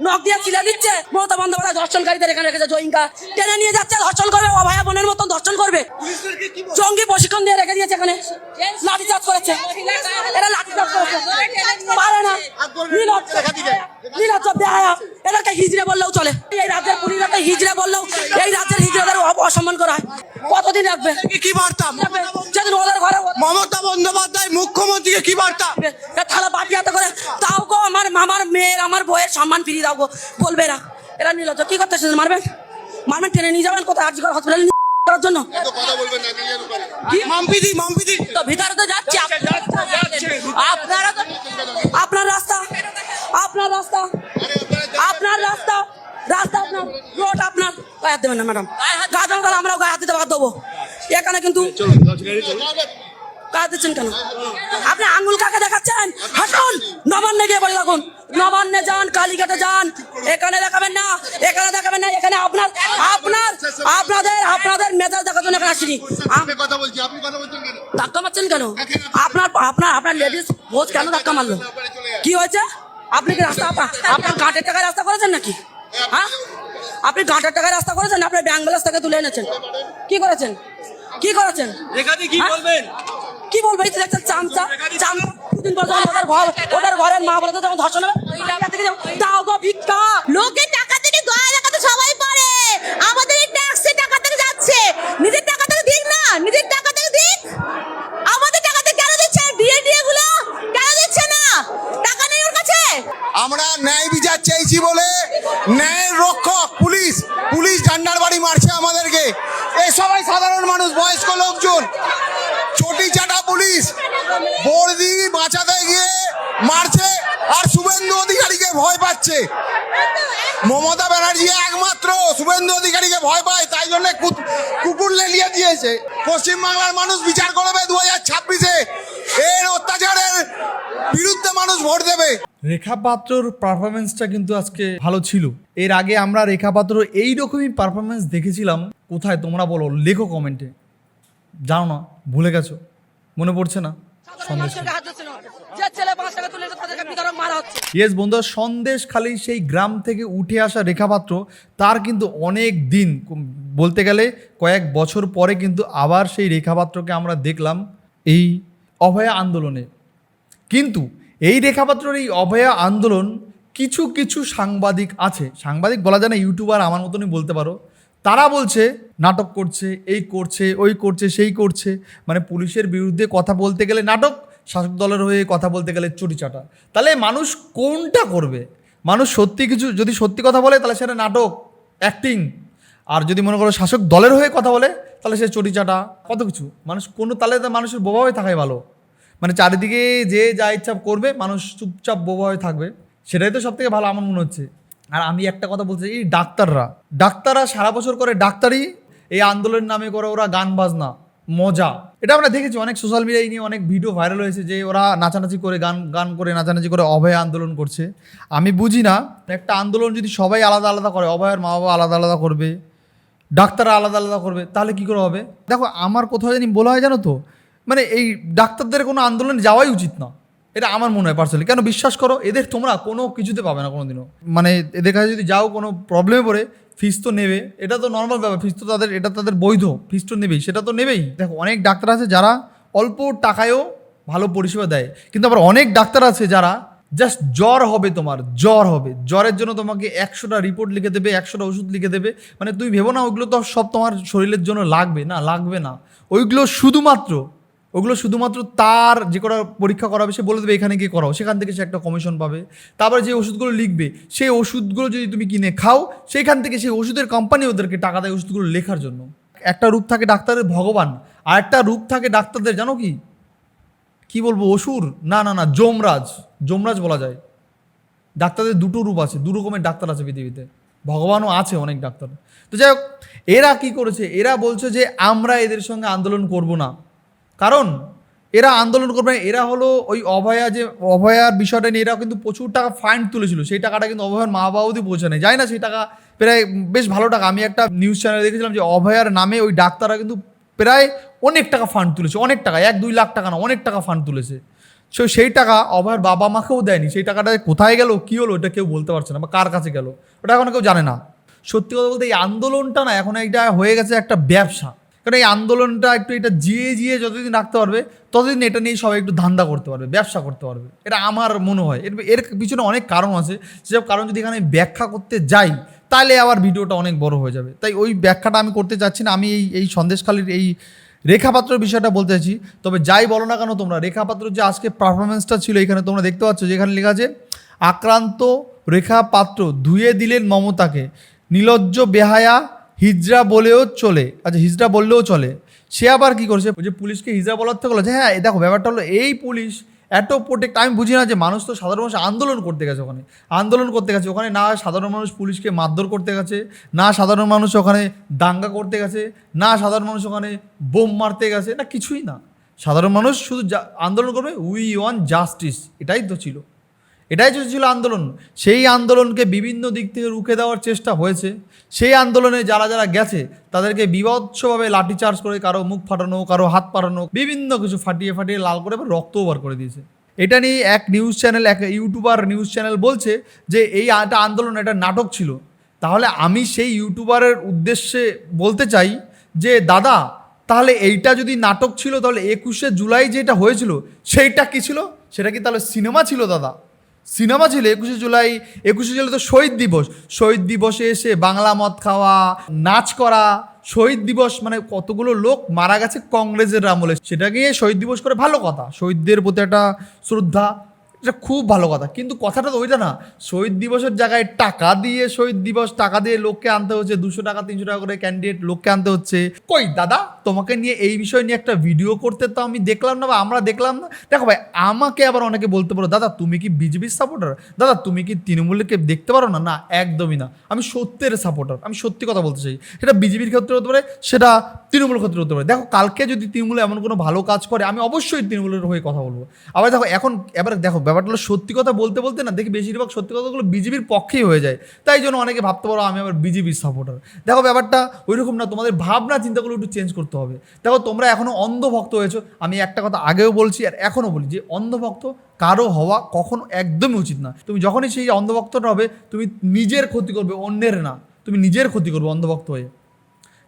নখ দিয়ে চিলা দিচ্ছে। মমতা বন্দ্যোপাধ্যায় ধর্ষণকারীদের এখানে রেখেছে জয়িঙ্কা টেনে নিয়ে যাচ্ছে ধর্ষণ করবে অভয়া বোনের মতন ধর্ষণ করবে। জঙ্গি প্রশিক্ষণ দিয়ে রেখে দিয়েছে এখানে। লাঠি চার্জ করেছে। এরা লাঠি চার্জ করেছে। পারে না। নীলজ্জ নীলজ্জ এদেরকে হিজড়ে বললেও চলে। এই রাজ্যের পুরীরাকে হিজড়ে বললেও এই রাজ্যের হিজড়েদের অপ- অসম্মান করা হয়। কতদিন রাখবে? কি বার্তা? যেদিন ওদের ঘরে মমতা বন্দ্যোপাধ্যায় মুখ্যমন্ত্রীকে কি বার্তা? মেয়ের আমার বইয়ের সম্মান ফিরিয়ে দাও গো। বলবে এরা এরা নিল তো কি করতেছে মারবেন মারবেন টেনে নিয়ে যাবেন কোথায়? আর্জি হসপিটালে করার জন্য? মাম্পিদি মাম্পিদি। তো ভিতরে তো যাচ্ছে আপনারা তো আপনার রাস্তা আপনার রাস্তা। আপনার রাস্তা রাস্তা আপনার রোড আপনার। গায়ে হাত দেবেন না ম্যাডাম। দেবেন তাহলে আমরাও গায়ে হাত দিতে বাধ্য হব। এখানে কিন্তু গায়ে দিচ্ছেন কেন? আপনি আঙ্গুল কাকে দেখাচ্ছেন? হাঁটুন নবান্নে গিয়ে বলে রাখুন। নবান্নে যান কালীঘাটে যান। এখানে দেখাবেন না এখানে দেখাবেন না এখানে আপনার আপনার আপনাদের আপনাদের মেজাজ দেখার জন্য এখানে আসিনি। আম- কথা বলছি আপনি কথা বলছেন কেন? ধাক্কা মারছেন কেন? আপনার আপনার আপনার লেডিস ভোজ কেন ধাক্কা মারলো? কি হয়েছে? আপনি কি রাস্তা আপনার ঘাটের টাকায় রাস্তা করেছেন নাকি? হ্যাঁ? আপনি ঘাটের টাকায় রাস্তা করেছেন? আপনার ব্যাংক ব্যালেন্স থেকে তুলে এনেছেন। কি করেছেন? কি করেছেন? কি হ্যাঁ? বলবেন? কি বলব এই যে চামচা চাম দুদিন পর যখন ওদের ঘর ওদের ঘরের মা বলে যখন ধর্ষণ হবে দাও গো ভিক্ষা। লোকের টাকা থেকে দয়া দেখাতে সবাই পারে। আমাদের এই ট্যাক্সের টাকা থেকে যাচ্ছে। নিজের টাকা থেকে দিক না নিজের টাকা থেকে দিক। আমাদের টাকা থেকে কেন দিচ্ছে? ডিএ ডিএ গুলো কেন দিচ্ছে না? টাকা নেই ওর কাছে। আমরা ন্যায় বিচার চাইছি বলে ন্যায়ের মারছে আর শুভেন্দু অধিকারীকে ভয় পাচ্ছে। মমতা ব্যানার্জি একমাত্র শুভেন্দু অধিকারীকে ভয় পায়, তাই জন্য কুকুর লেলিয়ে দিয়েছে। পশ্চিমবাংলার মানুষ বিচার করবে দু হাজার ছাব্বিশে। এর অত্যাচারের বিরুদ্ধে মানুষ ভোট দেবে। রেখা পাত্রর পারফরমেন্সটা কিন্তু আজকে ভালো ছিল। এর আগে আমরা রেখা পাত্র এই রকমই পারফরমেন্স দেখেছিলাম। কোথায় তোমরা বলো, লেখো কমেন্টে জানো না, ভুলে গেছো। মনে পড়ছে না? ইয়েস বন্ধু সন্দেশ খালি সেই গ্রাম থেকে উঠে আসা রেখাপাত্র তার কিন্তু অনেক দিন বলতে গেলে কয়েক বছর পরে কিন্তু আবার সেই রেখাপাত্রকে আমরা দেখলাম এই অভয়া আন্দোলনে। কিন্তু এই রেখাপাত্রর এই অভয়া আন্দোলন কিছু কিছু সাংবাদিক আছে। সাংবাদিক বলা যায় না ইউটিউবার আমার মতনই বলতে পারো। তারা বলছে, নাটক করছে, এই করছে, ওই করছে, সেই করছে। মানে পুলিশের বিরুদ্ধে কথা বলতে গেলে নাটক, শাসক দলের হয়ে কথা বলতে গেলে চুরিচাটা তাহলে মানুষ কোনটা করবে? মানুষ সত্যি কিছু, যদি সত্যি কথা বলে, তাহলে সেটা নাটক অ্যাক্টিং আর যদি মনে করো শাসক দলের হয়ে কথা বলে, তাহলে সে চটিচাটা কত কিছু। মানুষ কোনো তাহলে তো মানুষের বোবা হয়ে থাকাই ভালো। মানে চারিদিকে যে যা ইচ্ছা করবে, মানুষ চুপচাপ বোবা হয়ে থাকবে। সেটাই তো সব থেকে ভালো আমার মনে হচ্ছে। আর আমি একটা কথা বলছি এই ডাক্তাররা ডাক্তাররা সারা বছর করে ডাক্তারই এই আন্দোলনের নামে করে ওরা গান বাজনা, মজা। এটা আমরা দেখেছি, অনেক সোশ্যাল মিডিয়ায় নিয়ে অনেক ভিডিও ভাইরাল হয়েছে যে ওরা নাচানাচি করে গান গান করে নাচানাচি করে অভয় আন্দোলন করছে। আমি বুঝি না, একটা আন্দোলন যদি সবাই আলাদা আলাদা করে, অভয়ের মা বাবা আলাদা আলাদা করবে, ডাক্তাররা আলাদা আলাদা করবে, তাহলে কি করে হবে? দেখো, আমার কোথাও জানি বলা হয় জানো তো মানে এই ডাক্তারদের কোনো আন্দোলনে যাওয়াই উচিত না। এটা আমার মনে হয় পার্সোনালি কেন বিশ্বাস করো, এদের তোমরা কোনো কিছুতে পাবে না কোনোদিনও। মানে এদের কাছে যদি যাও কোনো প্রবলেমে পড়ে ফিস তো নেবে। এটা তো নর্মাল ব্যাপার ফিস তো তাদের, এটা তাদের বৈধ ফিস তো নেবেই, সেটা তো নেবেই। দেখো, অনেক ডাক্তার আছে যারা অল্প টাকায়ও ভালো পরিষেবা দেয়, কিন্তু আবার অনেক ডাক্তার আছে যারা জাস্ট জ্বর হবে তোমার, জ্বর হবে। জ্বরের জন্য তোমাকে একশোটা রিপোর্ট লিখে দেবে, একশোটা ওষুধ লিখে দেবে। মানে তুমি ভেবো না, ওইগুলো তো সব তোমার শরীরের জন্য লাগবে। না লাগবে না। ওইগুলো শুধুমাত্র ওগুলো শুধুমাত্র তার যে কটা পরীক্ষা করাবে, সে বলে দেবে এখানে গিয়ে করাও। সেখান থেকে সে একটা কমিশন পাবে। তারপরে যে ওষুধগুলো লিখবে, সেই ওষুধগুলো যদি তুমি কিনে খাও সেখান থেকে সেই ওষুধের কোম্পানি ওদেরকে টাকা দেয় ওষুধগুলো লেখার জন্য। একটা রূপ থাকে ডাক্তারের ভগবান আর একটা রূপ থাকে ডাক্তারদের, জানো কি? কি বলব, অসুর? না না না, যমরাজ। যমরাজ বলা যায়। ডাক্তারদের দুটো রূপ আছে, দু রকমের ডাক্তার আছে পৃথিবীতে। ভগবানও আছে অনেক ডাক্তার। তো যাই হোক, এরা কি করেছে? এরা বলছে যে, আমরা এদের সঙ্গে আন্দোলন করব না। কারণ এরা আন্দোলন করবে, এরা হলো ওই অভয়া যে, অভয়ার বিষয়টা নিয়ে এরা কিন্তু প্রচুর টাকা ফাইন তুলেছিল। সেই টাকাটা কিন্তু অভয়ার মা বাবা অবধি নেই যাই না, সেই টাকা প্রায় বেশ ভালো টাকা। আমি একটা নিউজ চ্যানেলে দেখেছিলাম যে অভয়ার নামে ওই ডাক্তাররা কিন্তু প্রায় অনেক টাকা ফান্ড তুলেছে, অনেক টাকা, এক দুই লাখ টাকা না, অনেক টাকা ফান্ড তুলেছে। সো সেই টাকা অভয়ের বাবা মাকেও দেয়নি। সেই টাকাটা কোথায় গেল, কী হলো, এটা কেউ বলতে পারছে না বা কার কাছে গেল, ওটা এখন কেউ জানে না। সত্যি কথা বলতে এই আন্দোলনটা না, এখন এটা হয়ে গেছে একটা ব্যবসা। কারণ এই আন্দোলনটা একটু এটা জিয়ে জিয়ে যতদিন রাখতে পারবে, ততদিন এটা নিয়ে সবাই একটু ধান্দা করতে পারবে, ব্যবসা করতে পারবে। এটা আমার মনে হয়। এর এর পিছনে অনেক কারণ আছে। সেসব কারণ যদি এখানে ব্যাখ্যা করতে যাই, তাহলে আবার ভিডিওটা অনেক বড় হয়ে যাবে। তাই ওই ব্যাখ্যাটা আমি করতে চাচ্ছি না। আমি এই এই সন্দেশখালির এই রেখাপাত্রের বিষয়টা বলতে চাইছি তবে যাই বলো না কেন তোমরা, রেখাপাত্র যে আজকে পারফরমেন্সটা ছিল এখানে তোমরা দেখতে পাচ্ছ, যেখানে লেখা আছে, আক্রান্ত রেখাপাত্র ধুয়ে দিলেন মমতাকে। নিলজ্জ বেহায়া হিজড়া বলেও চলে। আচ্ছা হিজড়া বললেও চলে। সে আবার কি করছে? যে পুলিশকে হিজড়া বলার থেকে বলেছে হ্যাঁ দেখো, ব্যাপারটা হলো এই পুলিশ এত প্রোটেক্ট আমি বুঝি না যে মানুষ তো সাধারণ মানুষ আন্দোলন করতে গেছে ওখানে। আন্দোলন করতে গেছে। ওখানে না সাধারণ মানুষ পুলিশকে মারধর করতে গেছে, না সাধারণ মানুষ ওখানে দাঙ্গা করতে গেছে, না সাধারণ মানুষ ওখানে বোম মারতে গেছে। না, কিছুই না। সাধারণ মানুষ শুধু যা- আন্দোলন করবে উই ওয়ান জাস্টিস এটাই তো ছিল। এটাই ছিল আন্দোলন, সেই আন্দোলনকে বিভিন্ন দিক থেকে রুখে দেওয়ার চেষ্টা হয়েছে। সেই আন্দোলনে যারা যারা গেছে, তাদেরকে বিভৎসভাবে লাঠিচার্জ করে কারও মুখ ফাটানো, কারও হাত পাঠানো বিভিন্ন কিছু ফাটিয়ে ফাটিয়ে লাল করে রক্তও বার করে দিয়েছে। এটা নিয়ে এক নিউজ চ্যানেল এক ইউটিউবার নিউজ চ্যানেল বলছে যে, এই একটা আন্দোলন, এটা নাটক ছিল। তাহলে আমি সেই ইউটিউবারের উদ্দেশ্যে বলতে চাই যে, দাদা, তাহলে এইটা যদি নাটক ছিল, তাহলে একুশে জুলাই যেটা হয়েছিল, সেইটা কি ছিল? সেটা কি তাহলে সিনেমা ছিল, দাদা? সিনেমা ছিল একুশে জুলাই একুশে জুলাই তো শহীদ দিবস। শহীদ দিবসে এসে বাংলা মদ খাওয়া, নাচ করা, শহীদ দিবস মানে কতগুলো লোক মারা গেছে কংগ্রেসের আমলে। সেটাকে শহীদ দিবস করে ভালো কথা। শহীদদের প্রতি একটা শ্রদ্ধা, এটা খুব ভালো কথা। কিন্তু কথাটা তো ওইটা না। শহীদ দিবসের জায়গায় টাকা দিয়ে শহীদ দিবস, টাকা দিয়ে লোককে আনতে হচ্ছে, দুশো টাকা, তিনশো টাকা করে ক্যান্ডিডেট লোককে আনতে হচ্ছে। কই দাদা? তোমাকে নিয়ে এই বিষয় নিয়ে একটা ভিডিও করতে তো আমি দেখলাম না বা আমরা দেখলাম না। দেখো ভাই, আমাকে আবার অনেকে বলতে পারো, দাদা, তুমি কি বিজেপির সাপোর্টার দাদা, তুমি কি তৃণমূলকে দেখতে পারো না? না, একদমই না। আমি সত্যের সাপোর্টার আমি সত্যি কথা বলতে চাই। সেটা বিজেপির ক্ষেত্রে হতে পারে, সেটা তৃণমূল ক্ষেত্রে হতে পারে। দেখো, কালকে যদি তৃণমূল এমন কোনো ভালো কাজ করে, আমি অবশ্যই তৃণমূলের হয়ে কথা বলব। আবার দেখো, এখন এবার দেখো, ব্যাপারটা হলো সত্যি কথা বলতে বলতে না, দেখি বেশিরভাগ সত্যি কথাগুলো বিজেপির পক্ষেই হয়ে যায়। তাই জন্য অনেকে ভাবতে পারো, আমি আবার বিজেপির সাপোর্টার দেখো, ব্যাপারটা ওইরকম না, তোমাদের ভাবনা, চিন্তাগুলো একটু চেঞ্জ করতে হবে। দেখো, তোমরা এখনও অন্ধভক্ত হয়েছো। আমি একটা কথা আগেও বলছি আর এখনও বলি যে, অন্ধভক্ত কারও হওয়া কখনো একদমই উচিত না। তুমি যখনই সেই অন্ধভক্তটা হবে, তুমি নিজের ক্ষতি করবে, অন্যের না। তুমি নিজের ক্ষতি করবে অন্ধভক্ত হয়ে।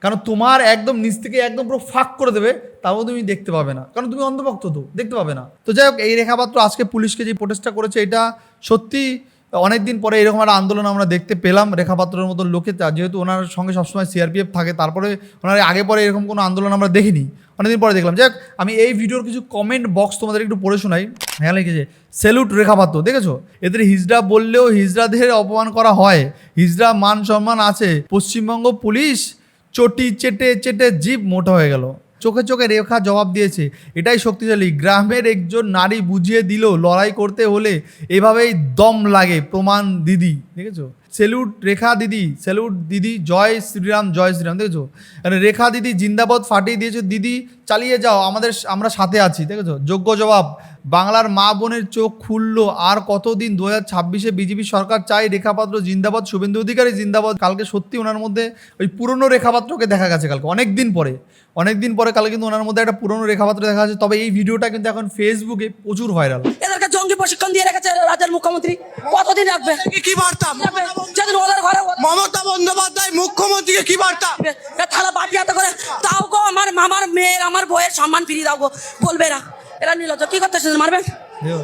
কারণ তোমার একদম নিচ থেকে একদম পুরো ফাঁক করে দেবে, তাও তুমি দেখতে পাবে না। কারণ তুমি অন্ধভক্ত তো, দেখতে পাবে না। তো যাই হোক, এই রেখাপাত্র আজকে পুলিশকে যে প্রোটেস্টটা করেছে, এটা সত্যি অনেক দিন পরে এরকম একটা আন্দোলন আমরা দেখতে পেলাম রেখাপাত্রের মতো লোকে যেহেতু ওনার সঙ্গে সবসময় সিআরপিএফ থাকে, তারপরে ওনার আগে পরে এরকম কোনো আন্দোলন আমরা দেখিনি। অনেকদিন পরে দেখলাম। যাক, আমি এই ভিডিওর কিছু কমেন্ট বক্স তোমাদের একটু পড়ে শোনাই। হ্যাঁ লিখেছে সেলুট রেখাপাত্র দেখেছ? এদের হিজড়া বললেও হিজড়াদের অপমান করা হয়। হিজড়া মান সম্মান আছে। পশ্চিমবঙ্গ পুলিশ চটি চেটে চেটে জিভ মোটা হয়ে গেল। চোখে চোখে রেখা জবাব দিয়েছে। এটাই শক্তিশালী। গ্রামের একজন নারী বুঝিয়ে দিল, লড়াই করতে হলে এভাবেই দম লাগে প্রমাণ দিদি। দেখেছ? সেলুট রেখা দিদি সেলুট দিদি জয় শ্রীরাম জয় শ্রীরাম দেখেছ? আর রেখা দিদি জিন্দাবাদ ফাটিয়ে দিয়েছ। দিদি চালিয়ে যাও আমাদের আমরা সাথে আছি দেখেছ? যোগ্য জবাব বাংলার মা বোনের চোখ খুললো। আর কতদিন? দু হাজার ছাব্বিশে বিজেপি সরকার চাই রেখাপাত্র জিন্দাবাদ শুভেন্দু অধিকারী জিন্দাবাদ। কালকে সত্যি ওনার মধ্যে ওই পুরনো রেখাপাত্রকে দেখা গেছে কালকে অনেক দিন পরে। অনেক দিন পরে কালকে কিন্তু ওনার মধ্যে একটা পুরনো রেখাপাত্র দেখা যাচ্ছে তবে এই ভিডিওটা কিন্তু এখন ফেসবুকে প্রচুর ভাইরাল এদেরকে জঙ্গি প্রশিক্ষণ দিয়ে রেখেছে রাজ্যের মুখ্যমন্ত্রী। কতদিন রাখবে? কি বার্তা? কি বার্তা? থালা বাটি হাতে করে তাও গো আমার মামার মেয়ের আমার বইয়ের সম্মান ফিরিয়ে দাও গো। বলবে এরা এরা নিল তো কি করতেছে মারবেন?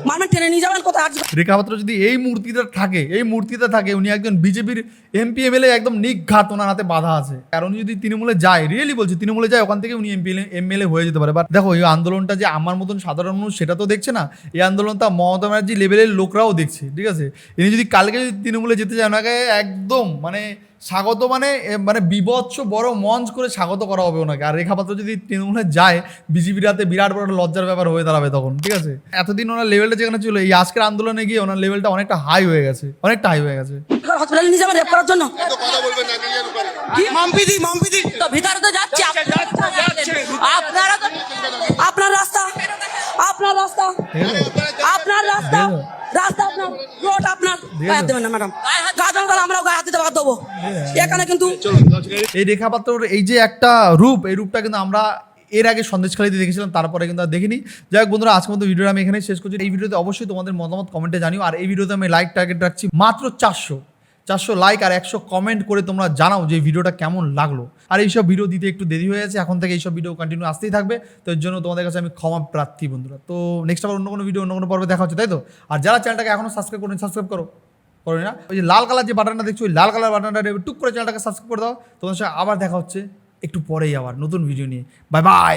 মারবেন? টেনে নিয়ে যাবেন কোথায়? আসবে রেখাপাত্র যদি এই মূর্তিটা থাকে এই মূর্তিতে থাকে উনি একজন বিজেপির এমপি এমএলএ একদম নিঘাত ওনার হাতে বাধা আছে। উনি যদি তৃণমূলে যায় রিয়েলি বলছি তৃণমূলে যায় ওখান থেকে উনি এমপি এমএলএ হয়ে যেতে পারে। বাট দেখো এই আন্দোলনটা যে আমার মতন সাধারণ মানুষ সেটা তো দেখছে না। এই আন্দোলনটা মমতা ব্যানার্জি লেভেলের লোকরাও দেখছে ঠিক আছে? ইনি যদি কালকে যদি তৃণমূলে যেতে চায় ওনাকে একদম মানে স্বাগত মানে মানে বিভৎস বড় মঞ্চ করে স্বাগত করা হবে ওনাকে। আর রেখাপাত্র যদি তৃণমূলে যায় বিজেপির হাতে বিরাট বড় লজ্জার ব্যাপার হয়ে দাঁড়াবে তখন ঠিক আছে? এতদিন ওনার লেভেলটা যেখানে ছিল এই আজকের আন্দোলনে গিয়ে ওনার লেভেলটা অনেকটা হাই হয়ে গেছে অনেকটা হাই হয়ে গেছে। হসপিটালে নিয়ে যাবেন রেপ করার জন্য? মাম্পিদি মাম্পিদি তো ভিতরে তো যাচ্ছি আপনারা তো আপনার রাস্তা আপনার রাস্তা আপনার রাস্তা রাস্তা আপনার রোড গায়ে হাত দেবেন না ম্যাডাম। গায়ে দেবেন তাহলে আমরাও গায়ে হাত দিতে বাধ্য দেবো এখানে কিন্তু এই রেখাপাত্রর এই যে একটা রূপ এই রূপটা কিন্তু আমরা এর আগে সন্দেশখালিতে দেখেছিলাম তারপরে কিন্তু আর দেখিনি। যাই হোক বন্ধুরা আজকের মতো ভিডিওটা আমি এখানে শেষ করছি। এই ভিডিওতে অবশ্যই তোমাদের মতামত কমেন্টে জানিও। আর এই ভিডিওতে আমি লাইক টার্গেট রাখছি মাত্র চারশো। চারশো লাইক আর একশো কমেন্ট করে তোমরা জানাও যে ভিডিওটা কেমন লাগল। আর এইসব ভিডিও দিতে একটু দেরি হয়ে যাচ্ছে এখন থেকে এইসব ভিডিও কন্টিনিউ আসতেই থাকবে। তো এর জন্য তোমাদের কাছে আমি ক্ষমা প্রার্থী বন্ধুরা। তো নেক্সট আবার অন্য কোনো ভিডিও অন্য কোনো পর্বে দেখা হচ্ছে তাই তো? আর যারা চ্যানেলটাকে এখনও সাবস্ক্রাইব করেন সাবস্ক্রাইব করো। করো না ওই যে লাল কালার যে বাটনটা দেখছ, ওই লাল কালার বাটনটা টুক করে চ্যানেলটাকে সাবস্ক্রাইব করে দাও। তোমার সাথে আবার দেখা হচ্ছে একটু পরেই আবার নতুন ভিডিও নিয়ে। Bye bye